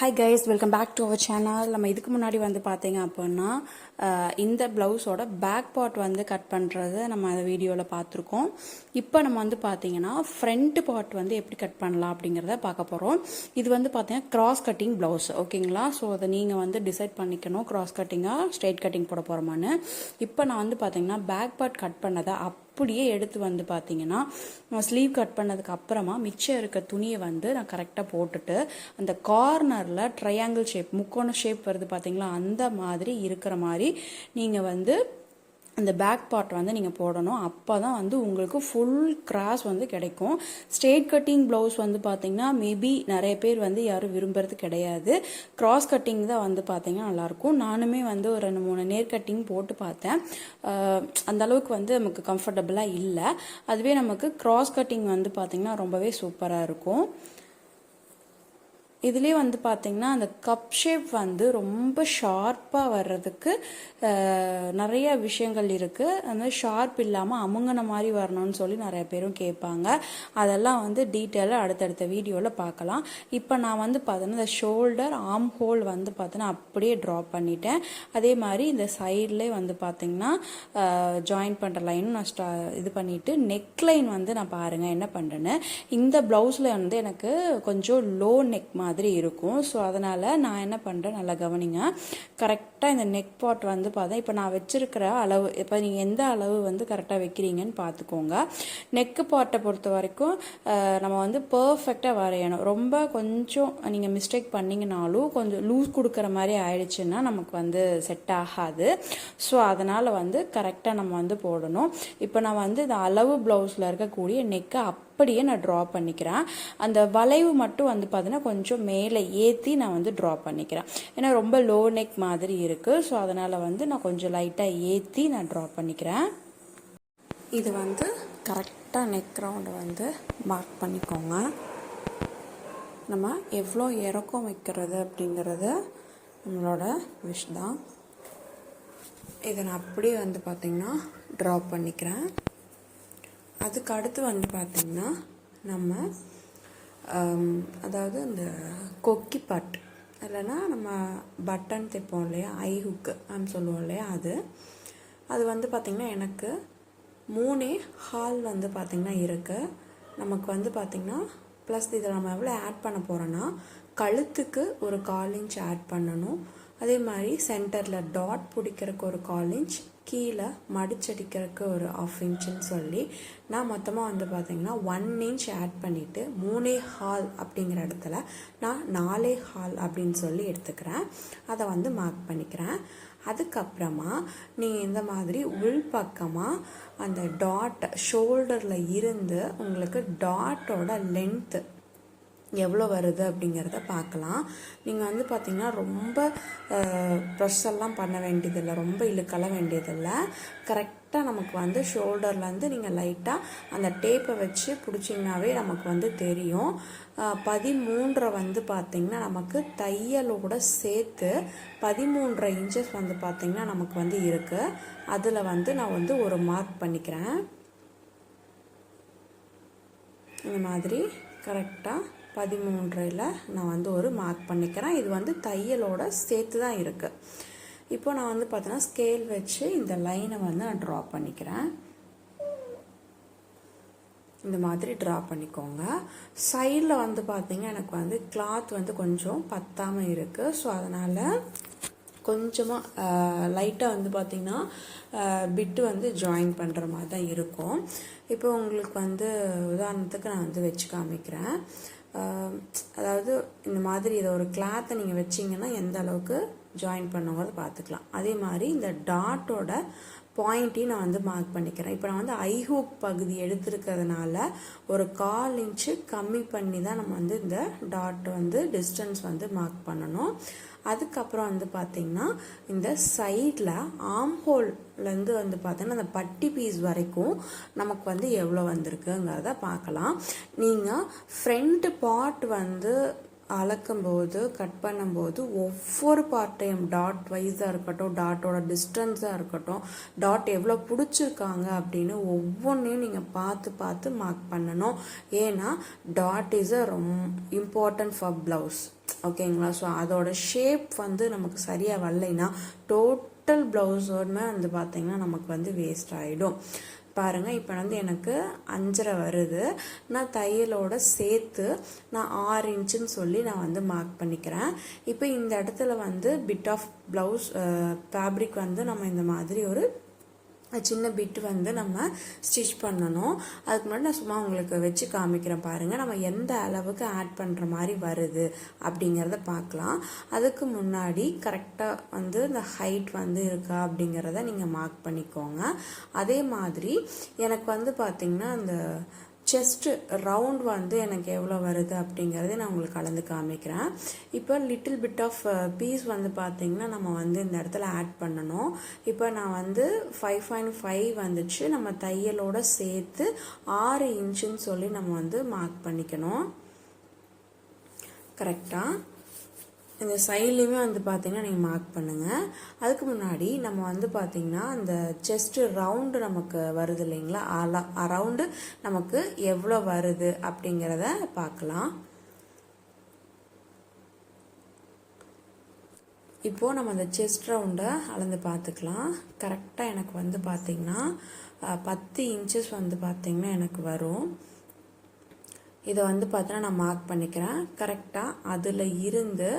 Hi guys welcome back to our channel நம்ம இதுக்கு முன்னாடி வந்து பார்த்தீங்க அப்படின்னா இந்த ப்ளவுஸோட பேக் பார்ட் வந்து கட் பண்ணுறது நம்ம அந்த வீடியோவில் பார்த்துருக்கோம். இப்போ நம்ம வந்து பார்த்தீங்கன்னா ஃப்ரண்ட் பார்ட் வந்து எப்படி கட் பண்ணலாம் அப்படிங்கிறத பார்க்க போகிறோம் இது வந்து பார்த்தீங்கன்னா கிராஸ் கட்டிங் ப்ளவுஸ் ஓகேங்களா ஸோ அதை நீங்கள் வந்து டிசைட் பண்ணிக்கணும். கிராஸ் கட்டிங்காக ஸ்ட்ரெயிட் கட்டிங் போட போகிறோமான்னு இப்போ நான் வந்து பார்த்தீங்கன்னா பேக் பார்ட் கட் பண்ணதை அப் அப்படியே எடுத்து வந்து பார்த்தீங்கன்னா ஸ்லீவ் கட் பண்ணதுக்கு அப்புறமா மிச்சம் இருக்க துணியை வந்து நான் கரெக்டாக போட்டுட்டு அந்த கார்னரில் ட்ரையாங்கிள் ஷேப் முக்கோண ஷேப் வருது பார்த்தீங்களா அந்த மாதிரி இருக்கிற மாதிரி நீங்கள் வந்து அந்த பேக் பார்ட் வந்து நீங்கள் போடணும். அப்போ தான் வந்து உங்களுக்கு ஃபுல் கிராஸ் வந்து கிடைக்கும். ஸ்ட்ரெயிட் கட்டிங் ப்ளவுஸ் வந்து பார்த்தீங்கன்னா மேபி நிறைய பேர் வந்து யாரும் விரும்புறது கிடையாது. கிராஸ் கட்டிங் தான் வந்து பார்த்தீங்கன்னா நல்லாயிருக்கும். நானுமே வந்து ஒரு ரெண்டு மூணு நேர் கட்டிங் போட்டு பார்த்தேன். அந்த அளவுக்கு வந்து நமக்கு கம்ஃபர்டபுளாக இல்லை. அதுவே நமக்கு கிராஸ் கட்டிங் வந்து பார்த்தீங்கன்னா ரொம்பவே சூப்பராக இருக்கும். இதுலேயே வந்து பார்த்தீங்கன்னா அந்த கப் ஷேப் வந்து ரொம்ப ஷார்ப்பாக வர்றதுக்கு நிறைய விஷயங்கள் இருக்குது அந்த ஷார்ப் இல்லாமல் அமுங்கின மாதிரி வரணும்னு சொல்லி நிறைய பேரும் கேட்பாங்க. அதெல்லாம் வந்து டீட்டெயிலாக அடுத்தடுத்த வீடியோவில் பார்க்கலாம். இப்போ நான் வந்து பார்த்தோன்னா இந்த ஷோல்டர் ஆம் ஹோல் வந்து பார்த்தோன்னா அப்படியே ட்ரா பண்ணிட்டேன். அதே மாதிரி இந்த சைட்லேயே வந்து பார்த்தீங்கன்னா ஜாயின் பண்ணுற லைனும் நான் ஸ்டா இது பண்ணிவிட்டு நெக் லைன் வந்து நான் பாருங்கள் என்ன பண்ணுறேன்னு இந்த ப்ளவுஸில் வந்து எனக்கு கொஞ்சம் லோ நெக் மாதிரி மாதிரி இருக்கும். ஸோ அதனால் நான் என்ன பண்ணுறேன் நல்லா கவனிங்க. கரெக்டாக இந்த நெக் பாட் வந்து பார்த்தேன் இப்போ நான் வச்சுருக்கிற அளவு இப்போ நீங்கள் எந்த அளவு வந்து கரெக்டாக வைக்கிறீங்கன்னு பார்த்துக்கோங்க. நெக்கு பாட்டை பொறுத்த வரைக்கும் நம்ம வந்து பர்ஃபெக்டாக வரையணும். ரொம்ப கொஞ்சம் நீங்கள் மிஸ்டேக் பண்ணிங்கனாலும் கொஞ்சம் லூஸ் கொடுக்குற மாதிரி ஆயிடுச்சுன்னா நமக்கு வந்து செட் ஆகாது. ஸோ அதனால் வந்து கரெக்டாக நம்ம வந்து போடணும். இப்போ நான் வந்து இந்த அளவு ப்ளவுஸில் இருக்கக்கூடிய நெக்கை அப் அப்படியே நான் ட்ரா பண்ணிக்கிறேன். அந்த வளைவு மட்டும் வந்து பார்த்தீங்கன்னா கொஞ்சம் மேலே ஏற்றி நான் வந்து ட்ரா பண்ணிக்கிறேன். ஏன்னா ரொம்ப லோ நெக் மாதிரி இருக்குது ஸோ அதனால் வந்து நான் கொஞ்சம் லைட்டாக ஏற்றி நான் ட்ரா பண்ணிக்கிறேன். இது வந்து கரெக்டாக நெக் ரவுண்டை வந்து மார்க் பண்ணிக்கோங்க. நம்ம எவ்வளோ இறக்கம் வைக்கிறது அப்படிங்கிறது நம்மளோட விஷ் தான். இதை நான் அப்படியே வந்து பார்த்திங்கன்னா ட்ரா பண்ணிக்கிறேன். அதுக்கு அடுத்து வந்து பார்த்திங்கன்னா நம்ம அதாவது இந்த கொக்கி பட் இல்லைன்னா நம்ம பட்டன் தைப்போம் இல்லையா? ஐ ஹுக்கு அப்படின்னு சொல்லுவோம் இல்லையா அது? அது வந்து பார்த்திங்கன்னா எனக்கு மூணே ஹால் வந்து பார்த்திங்கன்னா இருக்குது நமக்கு வந்து பார்த்திங்கன்னா ப்ளஸ் இதில் நம்ம எவ்வளோ ஆட் பண்ண போகிறோன்னா கழுத்துக்கு ஒரு கால் இன்ச் ஆட் பண்ணணும். அதே மாதிரி சென்டரில் டாட் பிடிக்கிறதுக்கு ஒரு கால் இன்ச் கீழே மடிச்சடிக்கிறதுக்கு ஒரு ஆஃப் இன்ச்சுன்னு சொல்லி நான் மொத்தமாக வந்து பார்த்தீங்கன்னா ஒன் இன்ச் ஆட் பண்ணிவிட்டு மூணே ஹால் அப்படிங்கிற இடத்துல நான் நாலே ஹால் அப்படின்னு சொல்லி எடுத்துக்கிறேன். அதை வந்து மார்க் பண்ணிக்கிறேன். அதுக்கப்புறமா நீங்கள் இந்த மாதிரி உள் பக்கமாக அந்த டாட் ஷோல்டரில் இருந்து உங்களுக்கு டாட்டோட லென்த்து எவ்வளோ வருது அப்படிங்கிறத பார்க்கலாம். நீங்கள் வந்து பார்த்தீங்கன்னா ரொம்ப ப்ரெஷ் எல்லாம் பண்ண வேண்டியதில்லை. ரொம்ப இழுக்கல வேண்டியதில்லை. கரெக்டாக நமக்கு வந்து ஷோல்டர்லேருந்து நீங்கள் லைட்டாக அந்த டேப்பை வச்சு பிடிச்சிங்கனாவே நமக்கு வந்து தெரியும். பதிமூன்றை வந்து பார்த்திங்கன்னா நமக்கு தையலோட சேர்த்து பதிமூன்றரை இன்ச்சஸ் வந்து பார்த்திங்கன்னா நமக்கு வந்து இருக்குது அதில் வந்து நான் வந்து ஒரு மார்க் பண்ணிக்கிறேன். இந்த மாதிரி கரெக்டாக பதிமூன்றில் நான் வந்து ஒரு மார்க் பண்ணிக்கிறேன். இது வந்து தையலோட சேர்த்து தான் இருக்குது இப்போ நான் வந்து பார்த்தோன்னா ஸ்கேல் வச்சு இந்த லைனை வந்து நான் ட்ரா பண்ணிக்கிறேன். இந்த மாதிரி ட்ரா பண்ணிக்கோங்க. சைடில் வந்து பார்த்தீங்க எனக்கு வந்து கிளாத் வந்து கொஞ்சம் பத்தாமல் இருக்குது ஸோ அதனால் கொஞ்சமாக லைட்டாக வந்து பார்த்திங்கன்னா பிட்டு வந்து ஜாயின் பண்ணுற மாதிரி தான் இருக்கும். இப்போ உங்களுக்கு வந்து உதாரணத்துக்கு நான் வந்து வச்சு காமிக்கிறேன். அதாவது இந்த மாதிரி இதை ஒரு கிளாத்தை நீங்கள் வச்சிங்கன்னா எந்த அளவுக்கு ஜாயின் பண்ணுங்கிறத பார்த்துக்கலாம். அதே மாதிரி இந்த டாட்டோட பாயிண்ட்டையும் நான் வந்து மார்க் பண்ணிக்கிறேன். இப்போ நான் வந்து ஐஹூக் பகுதி எடுத்திருக்கிறதுனால ஒரு கால் இன்ச்சு கம்மி பண்ணி தான் நம்ம வந்து இந்த டாட் வந்து டிஸ்டன்ஸ் வந்து மார்க் பண்ணணும். அதுக்கப்புறம் வந்து பார்த்திங்கன்னா இந்த சைடில் ஆம் ஹோல்லேருந்து வந்து பார்த்தீங்கன்னா அந்த பட்டி பீஸ் வரைக்கும் நமக்கு வந்து எவ்வளோ வந்திருக்குங்கிறத பார்க்கலாம். நீங்கள் ஃப்ரண்ட் பார்ட் வந்து அளக்கும்போது கட் பண்ணும்போது ஒவ்வொரு பார்ட்டையும் டாட் வைஸாக இருக்கட்டும் டாட்டோட டிஸ்டன்ஸாக இருக்கட்டும் டாட் எவ்வளோ பிடிச்சிருக்காங்க அப்படின்னு ஒவ்வொன்றையும் நீங்கள் பார்த்து பார்த்து மார்க் பண்ணணும். ஏன்னா டாட் இஸ் அ ரொம்ப இம்பார்ட்டன்ட் ஃபார் ப்ளவுஸ் ஓகேங்களா ஸோ அதோட ஷேப் வந்து நமக்கு சரியாக வரலைன்னா டோட்டல் ப்ளவுஸோடுமே வந்து பார்த்திங்கன்னா நமக்கு வந்து வேஸ்ட் ஆகிடும் பாருங்கள் இப்போ வந்து எனக்கு அஞ்சரை வருது. நான் தையலோட சேர்த்து நான் ஆறு இன்ச்சுன்னு சொல்லி நான் வந்து மார்க் பண்ணிக்கிறேன். இப்போ இந்த இடத்துல வந்து பிட் ஆஃப் ப்ளவுஸ் ஃபேப்ரிக் வந்து நம்ம இந்த மாதிரி ஒரு சின்ன பிட் வந்து நம்ம ஸ்டிச் பண்ணணும். அதுக்கு முன்னாடி நான் சும்மா உங்களுக்கு வச்சு காமிக்கிறேன் பாருங்கள் நம்ம எந்த அளவுக்கு ஆட் பண்ணுற மாதிரி வருது அப்படிங்கிறத பார்க்கலாம். அதுக்கு முன்னாடி கரெக்டாக வந்து இந்த ஹைட் வந்து இருக்கா அப்படிங்கிறத நீங்கள் மார்க் பண்ணிக்கோங்க. அதே மாதிரி எனக்கு வந்து பார்த்திங்கன்னா அந்த செஸ்ட்டு ரவுண்ட் வந்து எனக்கு எவ்வளோ வருது அப்படிங்கிறத நான் உங்களுக்கு கலந்து காமிக்கிறேன். இப்போ லிட்டில் பிட் ஆஃப் பீஸ் வந்து பார்த்திங்கன்னா நம்ம வந்து இந்த இடத்துல ஆட் பண்ணணும். இப்போ நான் வந்து ஃபைவ் பாயிண்ட் ஃபைவ் வந்துச்சு. நம்ம தையலோட சேர்த்து ஆறு இன்ச்சுன்னு சொல்லி நம்ம வந்து மார்க் பண்ணிக்கணும். கரெக்டாக இந்த சைட்லேயுமே வந்து பார்த்தீங்கன்னா நீங்கள் மார்க் பண்ணுங்கள் அதுக்கு முன்னாடி நம்ம வந்து பார்த்திங்கன்னா அந்த செஸ்ட்டு ரவுண்டு நமக்கு வருது இல்லைங்களா? அலா ரவுண்டு நமக்கு எவ்வளோ வருது அப்படிங்கிறத பார்க்கலாம். இப்போது நம்ம அந்த செஸ்ட் ரவுண்டை அளந்து பார்த்துக்கலாம். கரெக்டாக எனக்கு வந்து பார்த்திங்கன்னா பத்து இன்ச்சஸ் வந்து பார்த்திங்கன்னா எனக்கு வரும். இதை வந்து பார்த்தீங்கன்னா நான் மார்க் பண்ணிக்கிறேன். கரெக்டாக அதில் இருந்து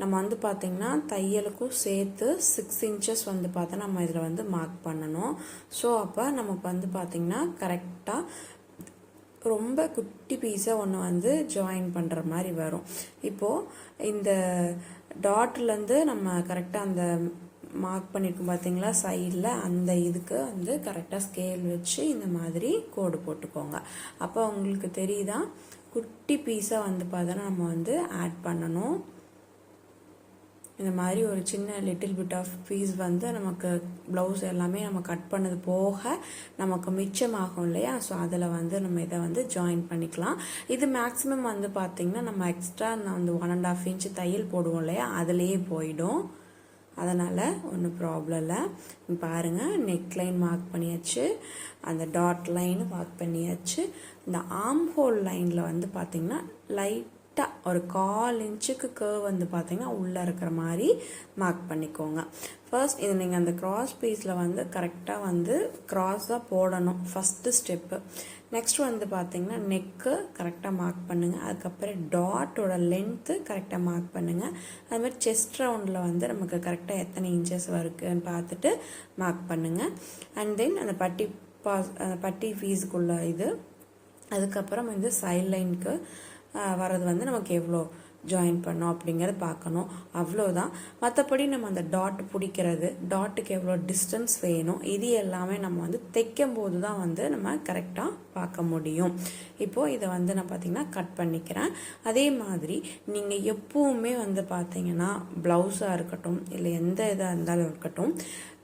நம்ம வந்து பார்த்திங்கன்னா தையலுக்கும் சேர்த்து சிக்ஸ் இன்ச்சஸ் வந்து பார்த்தா நம்ம இதில் வந்து மார்க் பண்ணணும். ஸோ அப்போ நமக்கு வந்து பார்த்திங்கன்னா கரெக்டாக ரொம்ப குட்டி பீஸாக ஒன்று வந்து ஜாயின் பண்ணுற மாதிரி வரும். இப்போது இந்த டாட்லேருந்து நம்ம கரெக்டாக அந்த மார்க் பண்ணியிருக்கோம் பார்த்தீங்களா? சைடில் அந்த இதுக்கு வந்து கரெக்டாக ஸ்கேல் வச்சு இந்த மாதிரி கோடு போட்டுக்கோங்க. அப்போ உங்களுக்கு தெரியுதா? குட்டி பீஸாக வந்து பார்த்தோன்னா நம்ம வந்து ஆட் பண்ணணும். இந்த மாதிரி ஒரு சின்ன லிட்டில் பிட் ஆஃப் பீஸ் வந்து நமக்கு ப்ளவுஸ் எல்லாமே நம்ம கட் பண்ணது போக நமக்கு மிச்சமாகும் இல்லையா? ஸோ அதில் வந்து நம்ம இதை வந்து ஜாயின் பண்ணிக்கலாம். இது மேக்ஸிமம் வந்து பார்த்திங்கன்னா நம்ம எக்ஸ்ட்ரா நான் வந்து ஒன் அண்ட் ஆஃப் இன்ச் தையல் போடுவோம் இல்லையா? அதுலேயே போயிடும். அதனால் ஒன்றும் ப்ராப்ளம் இல்லை. பாருங்கள் நெக் லைன் மார்க் பண்ணியாச்சு. அந்த டாட் லைன் மார்க் பண்ணியாச்சு. இந்த ஆம் ஹோல் லைனில் வந்து பார்த்திங்கன்னா லைட்டாக ஒரு கால் இன்ச்சுக்கு கேர்வ் வந்து பார்த்திங்கன்னா உள்ளே இருக்கிற மாதிரி மார்க் பண்ணிக்கோங்க. ஃபர்ஸ்ட் இது நீங்கள் அந்த க்ராஸ் பீஸில் வந்து கரெக்டாக வந்து க்ராஸாக போடணும். ஃபஸ்ட்டு ஸ்டெப்பு நெக்ஸ்ட் வந்து பார்த்தீங்கன்னா நெக்கு கரெக்டாக மார்க் பண்ணுங்கள் அதுக்கப்புறம் டாட்டோட லென்த்து கரெக்டாக மார்க் பண்ணுங்கள் அது மாதிரி செஸ்ட் ரவுண்டில் வந்து நமக்கு கரெக்டாக எத்தனை இன்ச்சஸ் வருக்குன்னு பார்த்துட்டு மார்க் பண்ணுங்கள் அண்ட் தென் அந்த பட்டி பாஸ் அந்த பட்டி ஃபீஸுக்குள்ள இது. அதுக்கப்புறம் வந்து சைட் லைனுக்கு வர்றது வந்து நமக்கு எவ்வளோ? ஜாயின் பண்ணோம் அப்படிங்கிறத பார்க்கணும். அவ்வளோதான் மற்றபடி நம்ம அந்த டாட் பிடிக்கிறது டாட்டுக்கு எவ்வளோ டிஸ்டன்ஸ் வேணும் இது எல்லாமே நம்ம வந்து தைக்கும் போது தான் வந்து நம்ம கரெக்டாக பார்க்க முடியும். இப்போது இதை வந்து நான் பார்த்திங்கன்னா கட் பண்ணிக்கிறேன். அதே மாதிரி நீங்கள் எப்போவுமே வந்து பார்த்தீங்கன்னா ப்ளவுஸாக இருக்கட்டும் இல்லை எந்த இதாக இருந்தாலும் இருக்கட்டும்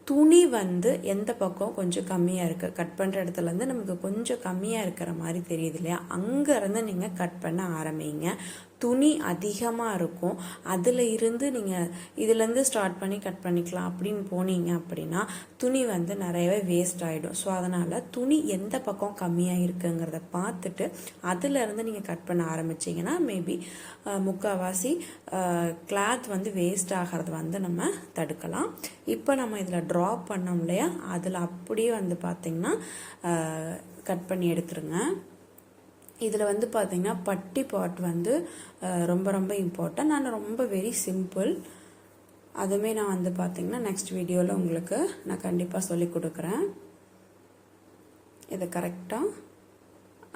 துணி வந்து எந்த பக்கம் கொஞ்சம் கம்மியாக இருக்குது கட் பண்ணுற இடத்துலேருந்து நமக்கு கொஞ்சம் கம்மியாக இருக்கிற மாதிரி தெரியுது இல்லையா? அங்கேருந்து நீங்கள் கட் பண்ண ஆரம்பிங்க. துணி அதிகமாக இருக்கும். அதில் இருந்து நீங்கள் இதுலேருந்து ஸ்டார்ட் பண்ணி கட் பண்ணிக்கலாம் அப்படின்னு போனீங்க அப்படின்னா துணி வந்து நிறையவே வேஸ்ட் ஆகிடும் ஸோ அதனால் துணி எந்த பக்கம் கம்மியாக இருக்குங்கிறத பார்த்துட்டு அதிலேருந்து நீங்கள் கட் பண்ண ஆரம்பிச்சிங்கன்னா மேபி முக்கால்வாசி கிளாத் வந்து வேஸ்ட் ஆகிறது வந்து நம்ம தடுக்கலாம். இப்போ நம்ம இதில் ட்ராப் பண்ணோம் இல்லையா? அதில் அப்படியே வந்து பார்த்திங்கன்னா கட் பண்ணி எடுத்துருங்க. இதில் வந்து பார்த்திங்கன்னா பட்டி பாட் வந்து ரொம்ப ரொம்ப இம்பார்ட்டன்ட் நான் ரொம்ப வெரி சிம்பிள் அதுவுமே நான் வந்து பார்த்திங்கன்னா நெக்ஸ்ட் வீடியோவில் உங்களுக்கு நான் கண்டிப்பாக சொல்லி கொடுக்குறேன். இதை கரெக்டாக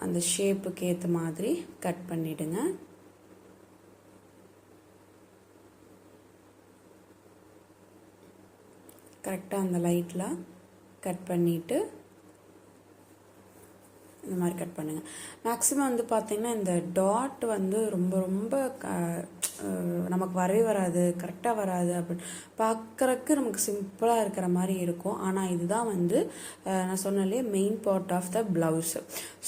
அந்த ஷேப்புக்கு ஏற்ற மாதிரி கட் பண்ணிவிடுங்க கரெக்டாக அந்த லைட்டில் கட் பண்ணிவிட்டு இந்த மாதிரி கட் பண்ணுங்கள் மேக்ஸிமம் வந்து பார்த்திங்கன்னா இந்த டாட் வந்து ரொம்ப ரொம்ப நமக்கு வரவே வராது கரெக்டாக வராது அப்படின்னு பார்க்குறக்கு நமக்கு சிம்பிளாக இருக்கிற மாதிரி இருக்கும். ஆனால் இதுதான் வந்து நான் சொன்னாலே main part of the blouse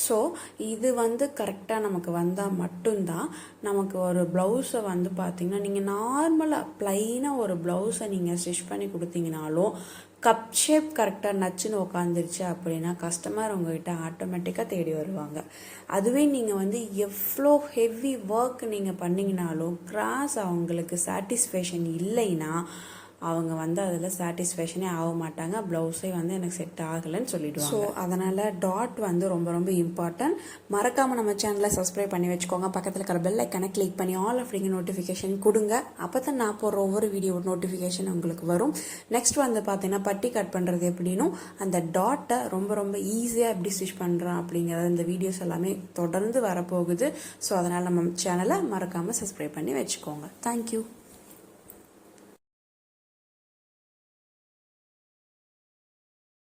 so இது வந்து கரெக்டாக நமக்கு வந்தால் மட்டும்தான் நமக்கு ஒரு ப்ளவுஸை வந்து பார்த்திங்கன்னா நீங்கள் நார்மலாக ப்ளைனாக ஒரு ப்ளவுஸை நீங்கள் ஸ்டிச் பண்ணி கொடுத்தீங்கனாலும் கப் ஷேப் கரெக்டாக நச்சுன்னு உக்காந்துருச்சு அப்படின்னா கஸ்டமர் உங்ககிட்ட ஆட்டோமேட்டிக்காக தேடி வருவாங்க. அதுவே நீங்கள் வந்து எவ்வளோ ஹெவி ஒர்க் நீங்கள் பண்ணிங்கனாலும் கிராஸ் அவங்களுக்கு சாட்டிஸ்ஃபேக்ஷன் இல்லைன்னா அவங்க வந்து அதில் சாட்டிஸ்ஃபேக்ஷனே ஆக மாட்டாங்க ப்ளவுஸே வந்து எனக்கு செட் ஆகலைன்னு சொல்லிவிடுவாங்க ஸோ அதனால் டாட் வந்து ரொம்ப ரொம்ப இம்பார்ட்டன்ட் மறக்காமல் நம்ம சேனலை சப்ஸ்கிரைப் பண்ணி வச்சுக்கோங்க. பக்கத்தில் இருக்கிற பெல் ஐக்கனை கிளிக் பண்ணி ஆல் அப்படிங்கிற நோட்டிஃபிகேஷன் கொடுங்க. அப்போ தான் நான் போடுற ஒவ்வொரு வீடியோ நோட்டிஃபிகேஷன் உங்களுக்கு வரும். நெக்ஸ்ட் வந்து பார்த்தீங்கன்னா பட்டி கட் பண்ணுறது எப்படின்னும் அந்த டாட்டை ரொம்ப ரொம்ப ஈஸியாக எப்படி ஸ்டிச் பண்ணுறோம் அப்படிங்கிறது இந்த வீடியோஸ் எல்லாமே தொடர்ந்து வரப்போகுது. ஸோ அதனால் நம்ம சேனலை மறக்காமல் சப்ஸ்கிரைப் பண்ணி வச்சுக்கோங்க. தேங்க்யூ